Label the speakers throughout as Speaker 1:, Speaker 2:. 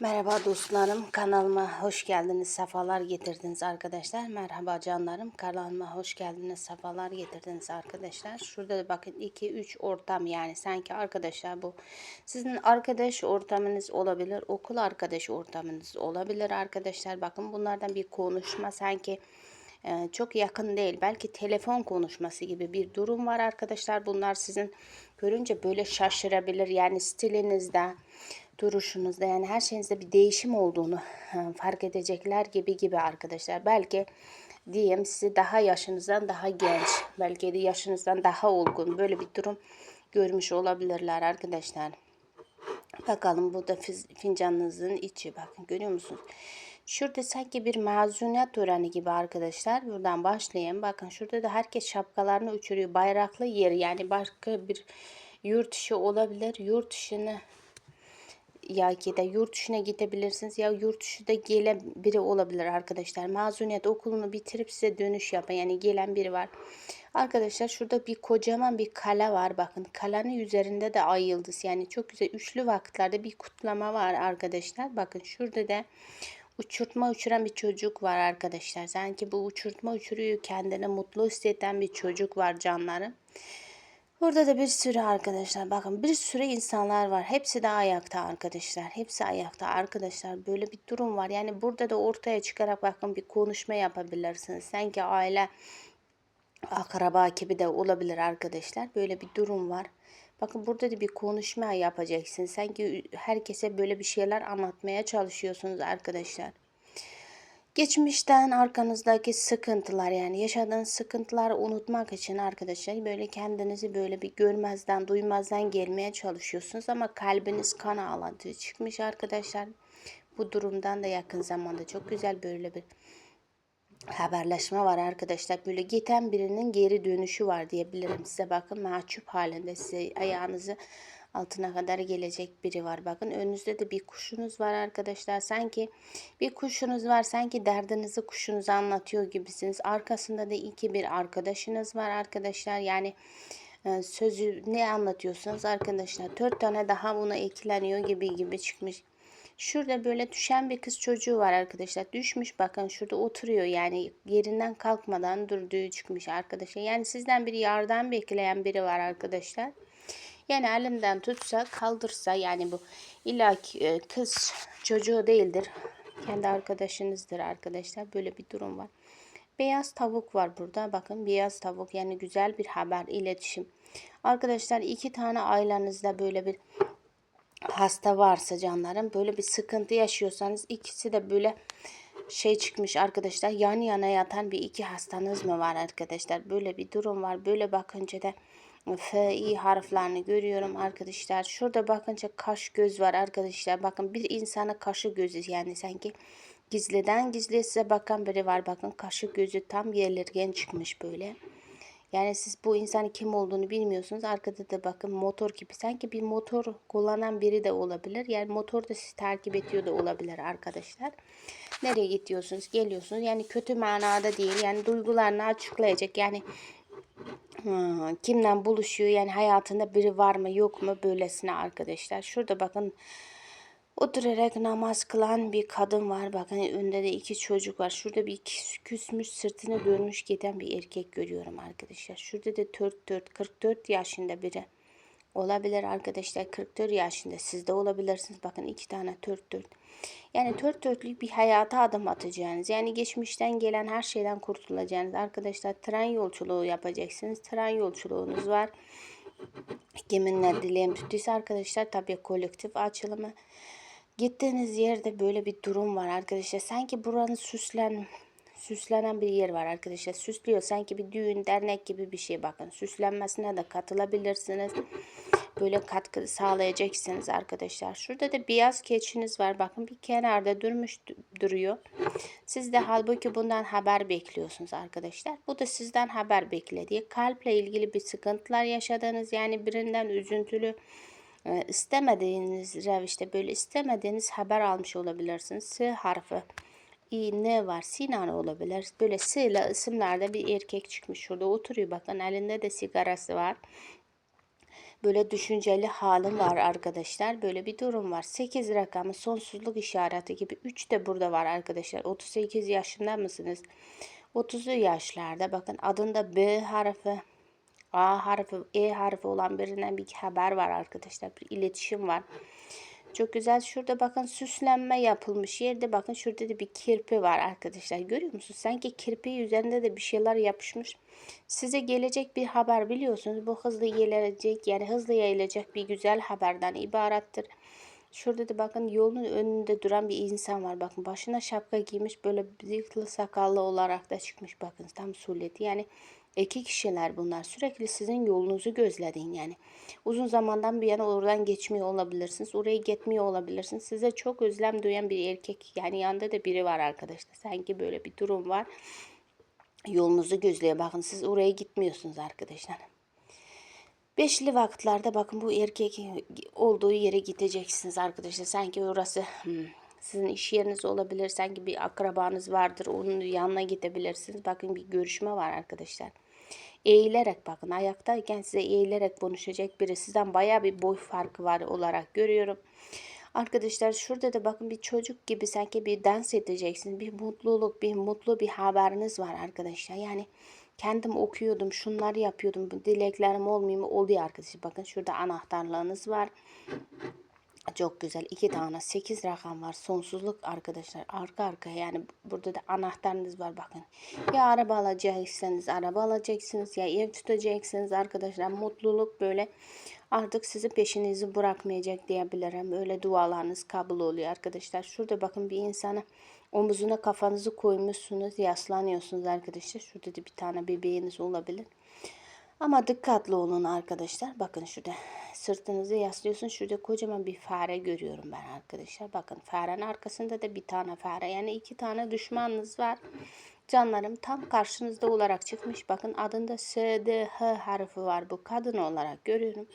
Speaker 1: Merhaba dostlarım kanalıma hoş geldiniz sefalar getirdiniz arkadaşlar. Merhaba canlarım kanalıma hoş geldiniz sefalar getirdiniz arkadaşlar. Şurada da bakın 2-3 ortam yani sanki arkadaşlar bu. Sizin arkadaş ortamınız olabilir okul arkadaş ortamınız olabilir arkadaşlar. Bakın bunlardan bir konuşma sanki e, çok yakın değil. Belki telefon konuşması gibi bir durum var arkadaşlar. Bunlar sizin görünce böyle şaşırabilir. Yani stilinizde duruşunuzda yani her şeyinizde bir değişim olduğunu fark edecekler gibi gibi arkadaşlar. Belki diyeyim sizi daha yaşınızdan daha genç, belki de yaşınızdan daha olgun böyle bir durum görmüş olabilirler arkadaşlar. Bakalım bu da fincanınızın içi bakın görüyor musunuz? Şurada sanki bir mazuniyet töreni gibi arkadaşlar. Buradan başlayayım. Bakın şurada da herkes şapkalarını uçuruyor. Bayraklı yer yani başka bir yurt dışı olabilir. Yurt dışını ya de yurt dışına gidebilirsiniz ya yurt dışı da gelen biri olabilir arkadaşlar. Mazuniyet okulunu bitirip size dönüş yapan yani gelen biri var. Arkadaşlar şurada bir kocaman bir kale var bakın. Kalenin üzerinde de ay yıldız yani çok güzel üçlü vakitlerde bir kutlama var arkadaşlar. Bakın şurada da uçurtma uçuran bir çocuk var arkadaşlar. Sanki bu uçurtma uçuruyor kendini mutlu hisseden bir çocuk var canlarım. Burada da bir sürü arkadaşlar bakın bir sürü insanlar var. Hepsi de ayakta arkadaşlar. Hepsi ayakta arkadaşlar. Böyle bir durum var. Yani burada da ortaya çıkarak bakın bir konuşma yapabilirsiniz. Sanki aile akraba gibi de olabilir arkadaşlar. Böyle bir durum var. Bakın burada da bir konuşma yapacaksınız. Sanki herkese böyle bir şeyler anlatmaya çalışıyorsunuz arkadaşlar. Geçmişten arkanızdaki sıkıntılar yani yaşadığınız sıkıntıları unutmak için arkadaşlar böyle kendinizi böyle bir görmezden duymazdan gelmeye çalışıyorsunuz ama kalbiniz kan ağladığı çıkmış arkadaşlar. Bu durumdan da yakın zamanda çok güzel böyle bir haberleşme var arkadaşlar. Böyle giden birinin geri dönüşü var diyebilirim size. Bakın mahcup halinde size ayağınızı altına kadar gelecek biri var. Bakın önünüzde de bir kuşunuz var arkadaşlar. Sanki bir kuşunuz var. Sanki derdinizi kuşunuza anlatıyor gibisiniz. Arkasında da iki bir arkadaşınız var arkadaşlar. Yani e, sözü ne anlatıyorsunuz arkadaşlar. Dört tane daha buna ekleniyor gibi gibi çıkmış. Şurada böyle düşen bir kız çocuğu var arkadaşlar. Düşmüş bakın şurada oturuyor yani yerinden kalkmadan durduğu çıkmış arkadaşlar. Yani sizden bir yardım bekleyen biri var arkadaşlar. Yani elimden tutsa kaldırsa yani bu illa e, kız çocuğu değildir. Kendi arkadaşınızdır arkadaşlar. Böyle bir durum var. Beyaz tavuk var burada. Bakın beyaz tavuk yani güzel bir haber, iletişim. Arkadaşlar iki tane ailenizde böyle bir hasta varsa canlarım böyle bir sıkıntı yaşıyorsanız ikisi de böyle şey çıkmış arkadaşlar yan yana yatan bir iki hastanız mı var arkadaşlar böyle bir durum var böyle bakınca da F, I harflerini görüyorum arkadaşlar. Şurada bakınca kaş göz var arkadaşlar. Bakın bir insana kaşı gözü yani sanki gizliden gizliye size bakan biri var. Bakın kaşı gözü tam yerlergen çıkmış böyle. Yani siz bu insanın kim olduğunu bilmiyorsunuz. Arkada da bakın motor gibi. Sanki bir motor kullanan biri de olabilir. Yani motor da sizi takip ediyor da olabilir arkadaşlar. Nereye gidiyorsunuz? Geliyorsunuz. Yani kötü manada değil. Yani duygularını açıklayacak. Yani Hmm, kimden buluşuyor yani hayatında biri var mı yok mu böylesine arkadaşlar. Şurada bakın oturarak namaz kılan bir kadın var. Bakın önünde de iki çocuk var. Şurada bir küsmüş sırtını dönmüş giden bir erkek görüyorum arkadaşlar. Şurada da 44 44 yaşında biri olabilir arkadaşlar. 44 yaşında siz de olabilirsiniz. Bakın iki tane 44. Yani dört dörtlük bir hayata adım atacağınız. Yani geçmişten gelen her şeyden kurtulacağınız. Arkadaşlar tren yolculuğu yapacaksınız. Tren yolculuğunuz var. Kiminle dileğim tuttuysa arkadaşlar tabii kolektif açılımı. Gittiğiniz yerde böyle bir durum var arkadaşlar. Sanki buranın süslen süslenen bir yer var arkadaşlar. Süslüyor sanki bir düğün dernek gibi bir şey bakın. Süslenmesine de katılabilirsiniz böyle katkı sağlayacaksınız arkadaşlar. Şurada da beyaz keçiniz var. Bakın bir kenarda durmuş duruyor. Siz de halbuki bundan haber bekliyorsunuz arkadaşlar. Bu da sizden haber beklediği. Kalple ilgili bir sıkıntılar yaşadığınız yani birinden üzüntülü e, istemediğiniz revişte böyle istemediğiniz haber almış olabilirsiniz. S harfi. İ, ne var? Sinan olabilir. Böyle S ile isimlerde bir erkek çıkmış. Şurada oturuyor bakın. Elinde de sigarası var. Böyle düşünceli halim var arkadaşlar. Böyle bir durum var. 8 rakamı sonsuzluk işareti gibi. 3 de burada var arkadaşlar. 38 yaşında mısınız? 30'lu yaşlarda bakın adında B harfi, A harfi, E harfi olan birinden bir haber var arkadaşlar. Bir iletişim var. Çok güzel. Şurada bakın süslenme yapılmış yerde bakın şurada da bir kirpi var arkadaşlar. Görüyor musunuz? Sanki kirpi üzerinde de bir şeyler yapışmış. Size gelecek bir haber biliyorsunuz. Bu hızlı gelecek yani hızlı yayılacak bir güzel haberden ibarettir. Şurada da bakın yolun önünde duran bir insan var. Bakın başına şapka giymiş böyle bıyıklı sakallı olarak da çıkmış. Bakın tam suleti. Yani iki kişiler bunlar. Sürekli sizin yolunuzu gözledin yani. Uzun zamandan bir yana oradan geçmiyor olabilirsiniz. Oraya gitmiyor olabilirsiniz. Size çok özlem duyan bir erkek yani yanında da biri var arkadaşlar. Sanki böyle bir durum var. Yolunuzu gözlüyor. Bakın siz oraya gitmiyorsunuz arkadaşlar. Beşli vakitlerde bakın bu erkek olduğu yere gideceksiniz arkadaşlar. Sanki orası hmm, sizin iş yeriniz olabilir. Sanki bir akrabanız vardır. Onun yanına gidebilirsiniz. Bakın bir görüşme var arkadaşlar. Eğilerek bakın ayaktayken size eğilerek konuşacak biri. Sizden baya bir boy farkı var olarak görüyorum. Arkadaşlar şurada da bakın bir çocuk gibi sanki bir dans edeceksiniz. Bir mutluluk, bir mutlu bir haberiniz var arkadaşlar. Yani kendim okuyordum, şunları yapıyordum. Dileklerim olmuyor mu? Oluyor arkadaşlar. Bakın şurada anahtarlığınız var. Çok güzel. iki tane sekiz rakam var. Sonsuzluk arkadaşlar. Arka arka yani burada da anahtarınız var bakın. Ya araba alacaksanız araba alacaksınız ya ev tutacaksınız arkadaşlar. Mutluluk böyle artık sizin peşinizi bırakmayacak diyebilirim. Öyle dualarınız kabul oluyor arkadaşlar. Şurada bakın bir insana omuzuna kafanızı koymuşsunuz. Yaslanıyorsunuz arkadaşlar. Şurada da bir tane bebeğiniz olabilir. Ama dikkatli olun arkadaşlar. Bakın şurada sırtınızı yaslıyorsun. Şurada kocaman bir fare görüyorum ben arkadaşlar. Bakın farenin arkasında da bir tane fare. Yani iki tane düşmanınız var. Canlarım tam karşınızda olarak çıkmış. Bakın adında S, D, H harfi var. Bu kadın olarak görüyorum.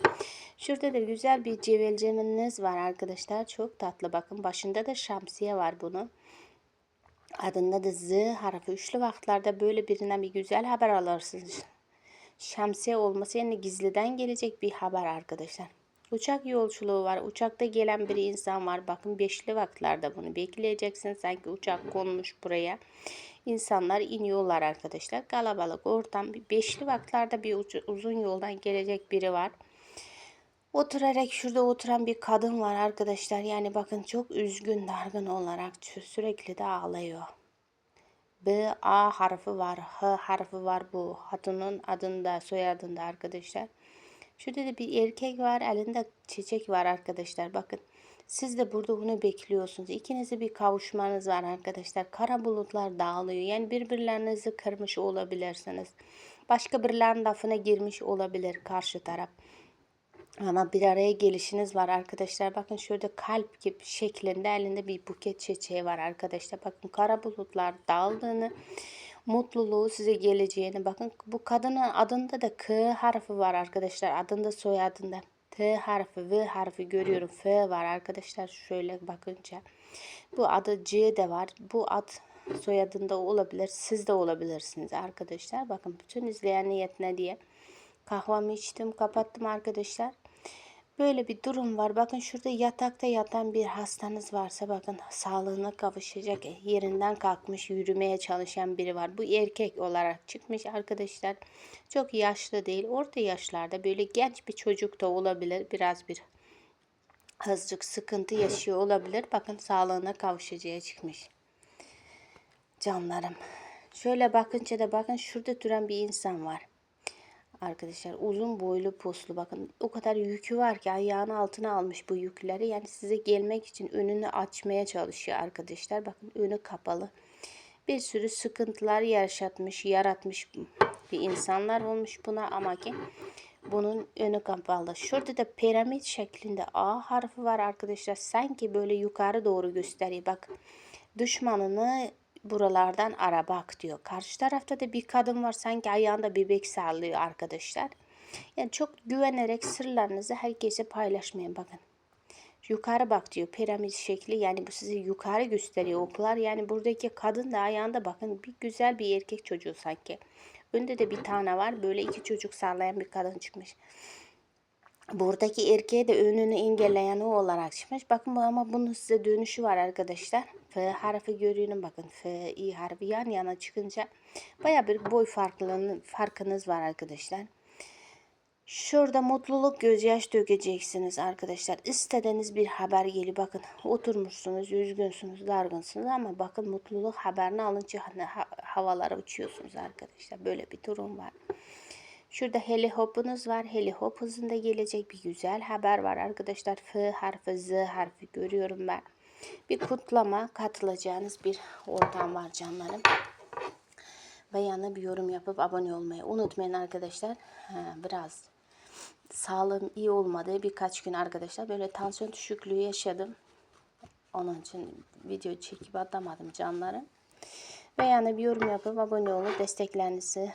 Speaker 1: Şurada da güzel bir cevelceminiz var arkadaşlar. Çok tatlı. Bakın başında da şamsiye var bunun. Adında da Z harfi. Üçlü vaktlerde böyle birinden bir güzel haber alırsınız şemsiye olması yani gizliden gelecek bir haber arkadaşlar. Uçak yolculuğu var. Uçakta gelen bir insan var. Bakın beşli vakitlerde bunu bekleyeceksin. Sanki uçak konmuş buraya. İnsanlar iniyorlar arkadaşlar. Kalabalık ortam. Beşli vakitlerde bir uzun yoldan gelecek biri var. Oturarak şurada oturan bir kadın var arkadaşlar. Yani bakın çok üzgün, dargın olarak sürekli de ağlıyor. B, A harfi var. H harfi var bu. Hatunun adında, soyadında arkadaşlar. Şurada da bir erkek var. Elinde çiçek var arkadaşlar. Bakın. Siz de burada bunu bekliyorsunuz. İkinizi bir kavuşmanız var arkadaşlar. Kara bulutlar dağılıyor. Yani birbirlerinizi kırmış olabilirsiniz. Başka birilerinin lafına girmiş olabilir karşı taraf. Ama bir araya gelişiniz var arkadaşlar. Bakın şurada kalp gibi şeklinde elinde bir buket çiçeği var arkadaşlar. Bakın kara bulutlar daldığını, mutluluğu size geleceğini. Bakın bu kadının adında da K harfi var arkadaşlar. Adında soyadında. T harfi, V harfi görüyorum. F var arkadaşlar şöyle bakınca. Bu adı C de var. Bu ad soyadında olabilir. Siz de olabilirsiniz arkadaşlar. Bakın bütün izleyen niyetine diye kahvamı içtim kapattım arkadaşlar. Böyle bir durum var. Bakın şurada yatakta yatan bir hastanız varsa bakın sağlığına kavuşacak yerinden kalkmış yürümeye çalışan biri var. Bu erkek olarak çıkmış arkadaşlar. Çok yaşlı değil. Orta yaşlarda böyle genç bir çocuk da olabilir. Biraz bir azıcık sıkıntı yaşıyor olabilir. Bakın sağlığına kavuşacağı çıkmış. Canlarım. Şöyle bakınca da bakın şurada duran bir insan var arkadaşlar. Uzun boylu poslu bakın o kadar yükü var ki ayağını altına almış bu yükleri. Yani size gelmek için önünü açmaya çalışıyor arkadaşlar. Bakın önü kapalı. Bir sürü sıkıntılar yaşatmış, yaratmış bir insanlar olmuş buna ama ki bunun önü kapalı. Şurada da piramit şeklinde A harfi var arkadaşlar. Sanki böyle yukarı doğru gösteriyor. Bak düşmanını buralardan ara bak diyor. Karşı tarafta da bir kadın var sanki ayağında bebek sallıyor arkadaşlar. Yani çok güvenerek sırlarınızı herkese paylaşmayın bakın. Yukarı bak diyor piramit şekli yani bu sizi yukarı gösteriyor oklar. Yani buradaki kadın da ayağında bakın bir güzel bir erkek çocuğu sanki. Önde de bir tane var böyle iki çocuk sallayan bir kadın çıkmış. Buradaki erkeğe de önünü engelleyen o olarak çıkmış. Bakın ama bunun size dönüşü var arkadaşlar. F harfi görüyorum bakın. F, I harfi yan yana çıkınca baya bir boy farklılığını, farkınız var arkadaşlar. Şurada mutluluk gözyaş dökeceksiniz arkadaşlar. İstediğiniz bir haber geliyor. Bakın oturmuşsunuz, üzgünsünüz, dargınsınız ama bakın mutluluk haberini alınca ha- havalara uçuyorsunuz arkadaşlar. Böyle bir durum var. Şurada helihopunuz var. Helihop hızında gelecek bir güzel haber var arkadaşlar. F harfi, Z harfi görüyorum ben. Bir kutlama katılacağınız bir ortam var canlarım. Ve yanına bir yorum yapıp abone olmayı unutmayın arkadaşlar. Biraz sağlığım iyi olmadığı birkaç gün arkadaşlar böyle tansiyon düşüklüğü yaşadım. Onun için video çekip atamadım canlarım. Ve yani bir yorum yapıp abone olup desteklerinizi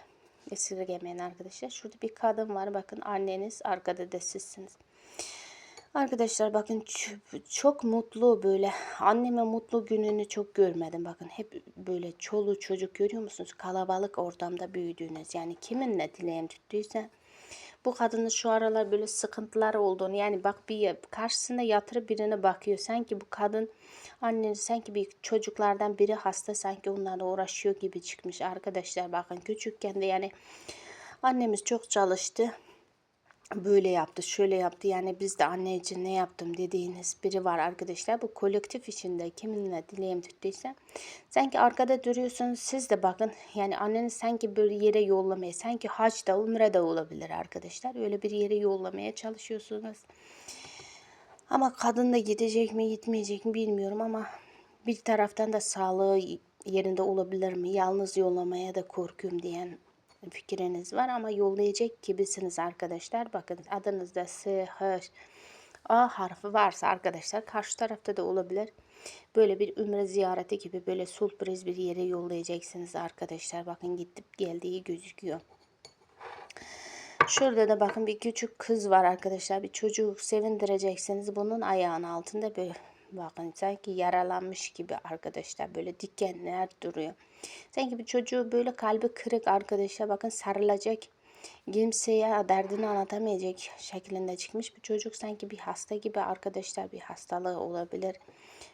Speaker 1: esirgemeyin arkadaşlar. Şurada bir kadın var. Bakın anneniz arkada da sizsiniz. Arkadaşlar bakın çok mutlu böyle anneme mutlu gününü çok görmedim bakın hep böyle çolu çocuk görüyor musunuz kalabalık ortamda büyüdüğünüz yani kiminle dileğim tuttuysa bu kadının şu aralar böyle sıkıntıları olduğunu yani bak bir karşısında yatırıp birine bakıyor. Sanki bu kadın anneniz sanki bir çocuklardan biri hasta sanki onlarla uğraşıyor gibi çıkmış. Arkadaşlar bakın küçükken de yani annemiz çok çalıştı böyle yaptı, şöyle yaptı. Yani biz de anne için ne yaptım dediğiniz biri var arkadaşlar. Bu kolektif içinde kiminle dileğim tuttuysa sanki arkada duruyorsunuz. Siz de bakın yani anneniz sanki bir yere yollamaya, sanki haçta, umrede olabilir arkadaşlar. Öyle bir yere yollamaya çalışıyorsunuz. Ama kadın da gidecek mi, gitmeyecek mi bilmiyorum ama bir taraftan da sağlığı yerinde olabilir mi? Yalnız yollamaya da korkuyorum diyen fikriniz var ama yollayacak gibisiniz arkadaşlar. Bakın adınızda S, H, A harfi varsa arkadaşlar karşı tarafta da olabilir. Böyle bir ümre ziyareti gibi böyle sürpriz bir yere yollayacaksınız arkadaşlar. Bakın gidip geldiği gözüküyor. Şurada da bakın bir küçük kız var arkadaşlar. Bir çocuğu sevindireceksiniz. Bunun ayağının altında böyle bakın sanki yaralanmış gibi arkadaşlar. Böyle dikenler duruyor. Sanki bir çocuğu böyle kalbi kırık arkadaşlar. Bakın sarılacak. Kimseye derdini anlatamayacak şeklinde çıkmış bir çocuk. Sanki bir hasta gibi arkadaşlar. Bir hastalığı olabilir.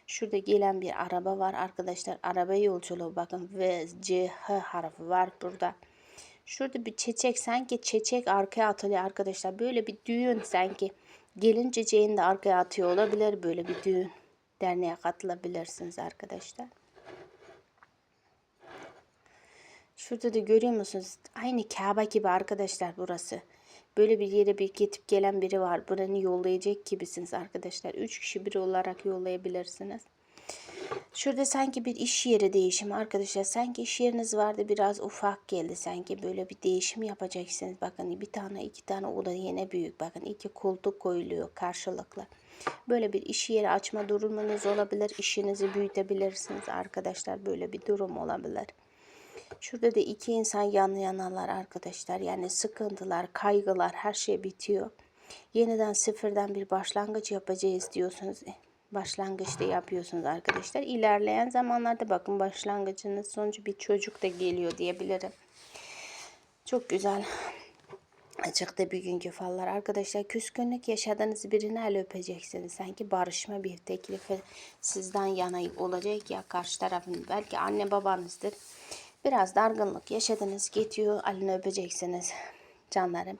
Speaker 1: Şurada gelen bir araba var arkadaşlar. Araba yolculuğu bakın. V, C, H harfi var burada. Şurada bir çiçek sanki çiçek arkaya atılıyor arkadaşlar. Böyle bir düğün sanki. Gelin çiçeğini de arkaya atıyor olabilir. Böyle bir düğün. Derneğe katılabilirsiniz arkadaşlar. Şurada da görüyor musunuz? Aynı Kabe gibi arkadaşlar burası. Böyle bir yere bir gidip gelen biri var. Buranı yollayacak gibisiniz arkadaşlar. Üç kişi biri olarak yollayabilirsiniz. Şurada sanki bir iş yeri değişimi arkadaşlar. Sanki iş yeriniz vardı biraz ufak geldi. Sanki böyle bir değişim yapacaksınız. Bakın bir tane iki tane oda yine büyük. Bakın iki koltuk koyuluyor karşılıklı. Böyle bir iş yeri açma durumunuz olabilir. İşinizi büyütebilirsiniz arkadaşlar. Böyle bir durum olabilir. Şurada da iki insan yan yanalar arkadaşlar. Yani sıkıntılar, kaygılar her şey bitiyor. Yeniden sıfırdan bir başlangıç yapacağız diyorsunuz. Başlangıçta yapıyorsunuz arkadaşlar. İlerleyen zamanlarda bakın başlangıcınız sonucu bir çocuk da geliyor diyebilirim. Çok güzel çıktı bir günkü fallar. Arkadaşlar küskünlük yaşadığınız birini el öpeceksiniz. Sanki barışma bir teklifi sizden yana olacak ya karşı tarafın. Belki anne babanızdır. Biraz dargınlık yaşadınız. Gidiyor elini öpeceksiniz canlarım.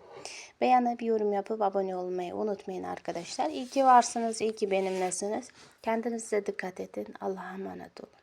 Speaker 1: Beğenip yorum yapıp abone olmayı unutmayın arkadaşlar. İyi ki varsınız. iyi ki benimlesiniz. Kendinize dikkat edin. Allah'a emanet olun.